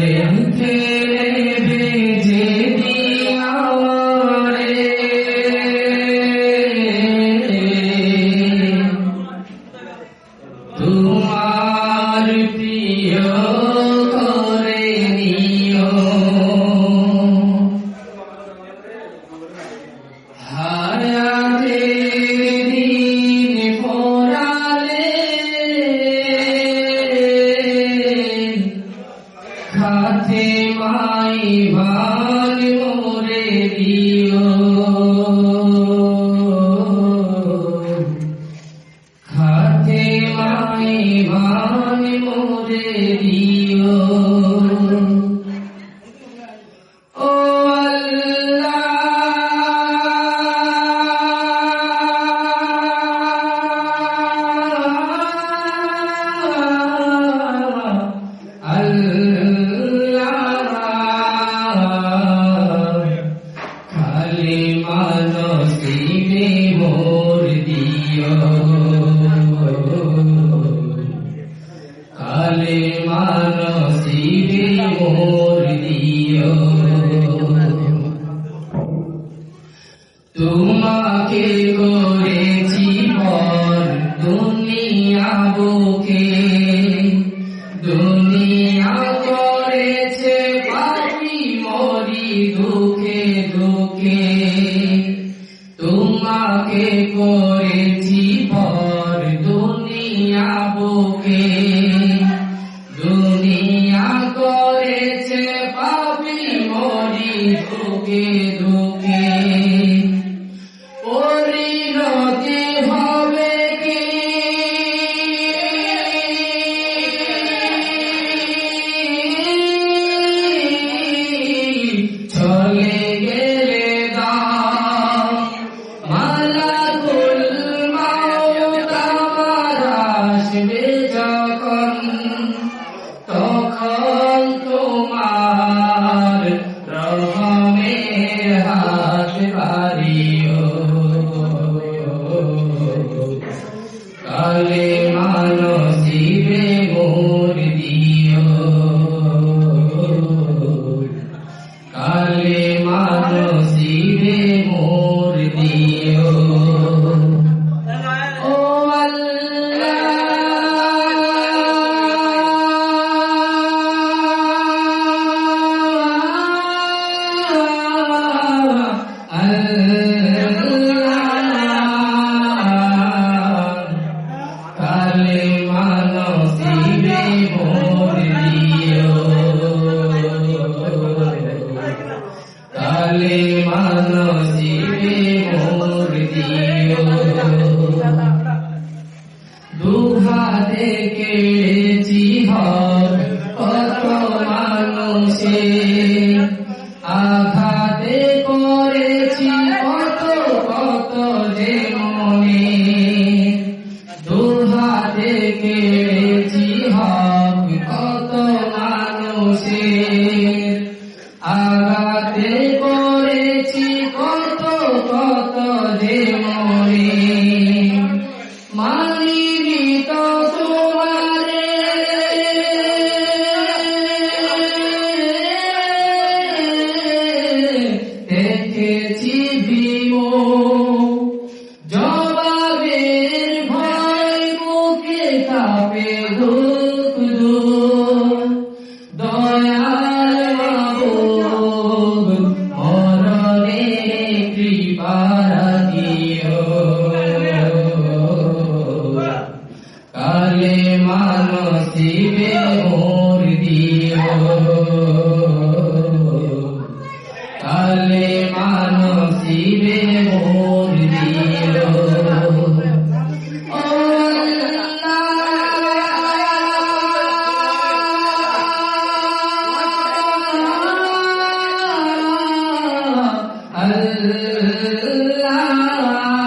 देखे ખાતે માઈ વાલ મોરે દીવ तो सीधे मोर काले मानो सीधे मोर যখন তখন তোমার Ah. দেখেছি জবাবের ভয় মুখে তাপে ধরে। la la